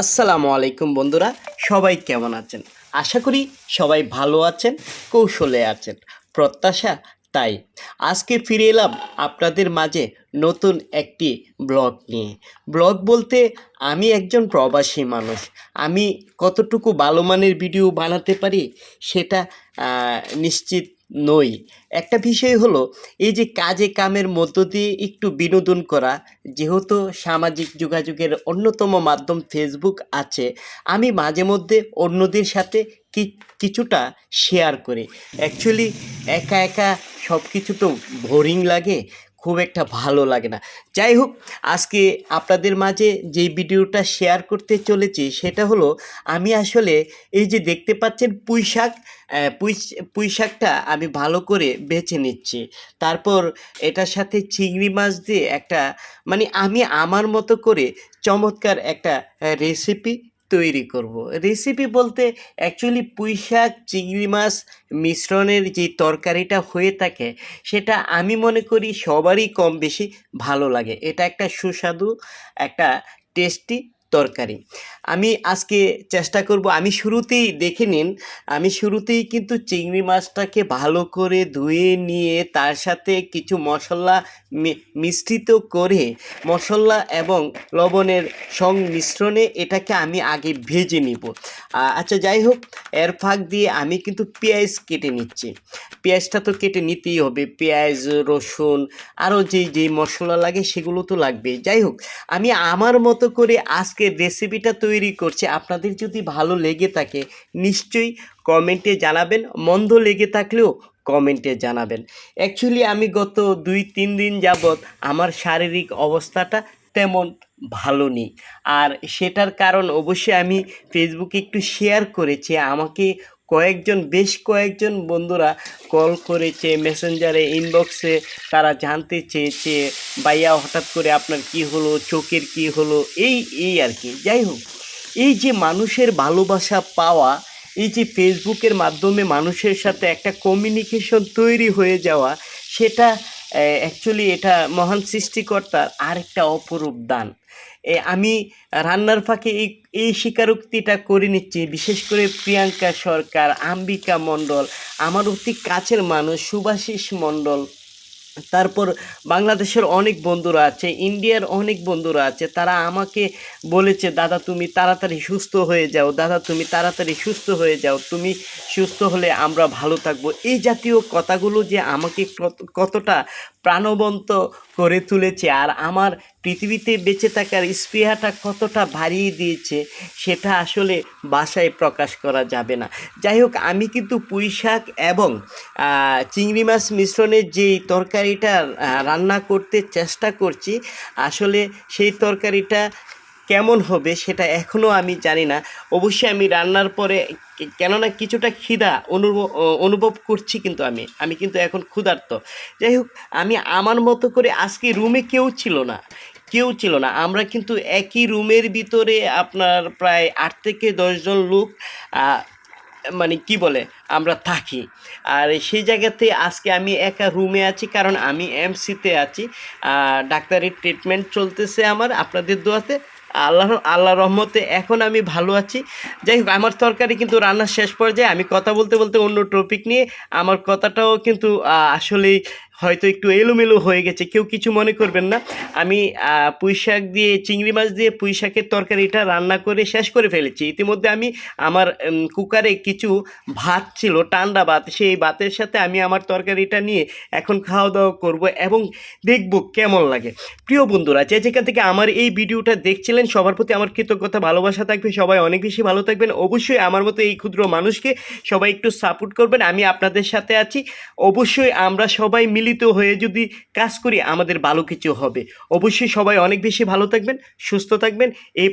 আসসালামু আলাইকুম বন্ধুরা, সবাই কেমন আছেন? আশা করি সবাই ভালো আছেন, কৌশলে আছেন, প্রত্যাশা তাই। আজকে ফিরে এলাম আপনাদের মাঝে নতুন একটি ব্লগ নিয়ে। ব্লগ বলতে আমি একজন প্রবাসী মানুষ। আমি কতটুকু ভালো মানের ভিডিও বানাতে পারি সেটা নিশ্চিত নই। একটা বিষয় হলো, এই যে কাজে কামের মধ্য দিয়ে একটু বিনোদন করা, যেহেতু সামাজিক যোগাযোগের অন্যতম মাধ্যম ফেসবুক আছে, আমি মাঝে মধ্যে অন্যদের সাথে কিছুটা শেয়ার করি। অ্যাকচুয়ালি একা একা সব কিছু তো বোরিং লাগে খুব একটা ভালো লাগে না। যাই হোক আজকে আপনাদের মাঝে যে ভিডিওটা শেয়ার করতে চলেছি, সেটা হলো আমি আসলে এই যে দেখতে পাচ্ছেন পুঁই শাক পুঁই পুঁই শাকটা আমি ভালো করে বেছে নিচ্ছি। তারপর এটার সাথে চিংড়ি মাছ দিয়ে একটা মানে আমি আমার মতো করে চমৎকার একটা রেসিপি তৈরি করব। রেসিপি বলতে অ্যাকচুয়ালি পুঁই শাক চিংড়ি মাছ, মিশ্রণের যে তরকারিটা হয়ে থাকে, সেটা আমি মনে করি সবারই কম বেশি ভালো লাগে। এটা একটা সুস্বাদু, একটা টেস্টি তরকারি। আমি আজকে চেষ্টা করব, আমি শুরুতেই দেখে নিন, আমি শুরুতেই কিন্তু চিংড়ি মাছটাকে ভালো করে ধুয়ে নিয়ে তার সাথে কিছু মশলা মিশ্রিত করে মশলা এবং লবণের সংমিশ্রণে এটাকে আমি আগে ভেজে নিব। আচ্ছা যাই হোক, এর ফাঁক দিয়ে আমি কিন্তু পেঁয়াজ কেটে নিচ্ছি। পেঁয়াজটা তো কেটে নিতেই হবে, পেঁয়াজ, রসুন, আরও যেই যেই মশলা লাগে সেগুলো তো লাগবে যাই হোক, আমি আমার মতো করে আজকের রেসিপিটা তৈরি করছে। আপনাদের যদি ভালো লেগে থাকে, নিশ্চয়ই কমেন্টে জানাবেন। মন্দ লেগে থাকলেও কমেন্টে জানাবেন। অ্যাকচুয়ালি আমি গত দুই, তিন দিন যাবৎ আমার শারীরিক অবস্থাটা তেমন ভালো নেই। আর সেটার কারণ অবশ্যই আমি ফেসবুকে একটু শেয়ার করেছি। আমাকে কয়েকজন, বেশ কয়েকজন বন্ধুরা কল করেছে মেসেঞ্জারে ইনবক্সে তারা জানতে চেয়েছে, ভাইয়া, হঠাৎ করে আপনার কি হলো? চোখের কি হলো? এই এই আর কি। যাই হোক, এই যে মানুষের ভালোবাসা পাওয়া, এই যে ফেসবুকের মাধ্যমে মানুষের সাথে একটা কমিউনিকেশন তৈরি হয়ে যাওয়া, সেটা অ্যাকচুয়ালি এটা মহান সৃষ্টিকর্তার আরেকটা অপরূপ দান। আমি রান্নার ফাঁকে এই এই স্বীকারোক্তিটা করে নিচ্ছি, বিশেষ করে প্রিয়াঙ্কা সরকার, আম্বিকা মণ্ডল, আমার অতি কাছের মানুষ সুভাষিস মণ্ডল, তারপর বাংলাদেশের অনেক বন্ধুরা আছে, ইন্ডিয়ার অনেক বন্ধুরা আছে, তারা আমাকে বলেছে, দাদা, তুমি তাড়াতাড়ি সুস্থ হয়ে যাও, দাদা, তুমি তাড়াতাড়ি সুস্থ হয়ে যাও, তুমি সুস্থ হলে আমরা ভালো থাকব। এই জাতীয় কথাগুলো যে আমাকে কত- কতটা প্রাণবন্ত করে তুলেছে আর আমার পৃথিবীতে বেঁচে থাকার স্পৃহাটা কতটা ভারিয়ে দিয়েছে সেটা আসলে বাসায় প্রকাশ করা যাবে না। যাই হোক, আমি কিন্তু পুঁই শাক এবং চিংড়ি মাছ মিশ্রণের যেই তরকারিটা রান্না করতে চেষ্টা করছি, আসলে সেই তরকারিটা কেমন হবে সেটা এখনও আমি জানি না। অবশ্যই আমি রান্নার পরে কেননা কিছুটা খিদা অনুভব অনুভব করছি কিন্তু আমি। আমি কিন্তু এখন ক্ষুধার্ত। যাই হোক আমি আমার মতো করে আজকে রুমে কেউ ছিল না। কেউ ছিল না। আমরা কিন্তু একই রুমের ভিতরে আপনার প্রায় আট থেকে দশজন লোক মানে কি বলে আমরা থাকি। আর সেই জায়গাতে আজকে আমি একা রুমে আছি কারণ আমি এমসিতে আছি। আহ, ডাক্তারি ট্রিটমেন্ট চলতেছে আমার। আপনাদের দোয়াতে আল্লাহ আল্লাহ রহমতে এখন আমি ভালো আছি। যাই হোক, আমার তরকারি কিন্তু রান্নার শেষ পর্যায়ে। আমি কথা বলতে বলতে অন্য টপিক নিয়ে আমার কথাটাও কিন্তু আসলেই হয়তো একটু এলোমেলো হয়ে গেছে, কেউ কিছু মনে করবেন না। আমি পুঁই শাক দিয়ে, চিংড়ি মাছ দিয়ে পুঁই শাকের তরকারিটা রান্না করে শেষ করে ফেলেছি। ইতিমধ্যে আমি আমার কুকারে কিছু ভাত ছিল, ঠান্ডা ভাত, সেই ভাতের সাথে আমি আমার তরকারিটা নিয়ে এখন খাওয়া দাওয়া করব এবং দেখব কেমন লাগে। প্রিয় বন্ধুরা, যে যেখান থেকে আমার এই ভিডিওটা দেখছিলেন, সবার প্রতি আমার কৃতজ্ঞতা, ভালোবাসা থাকবে। সবাই অনেক বেশি ভালো থাকবেন। অবশ্যই আমার মতো এই ক্ষুদ্র মানুষকে সবাই একটু সাপোর্ট করবেন। আমি আপনাদের সাথে আছি। অবশ্যই আমরা সবাই মিলিত হয়ে যদি কাজ করি, আমাদের ভালো কিছু হবে। অবশ্যই সবাই অনেক বেশি ভালো থাকবেন, সুস্থ থাকবেন। এই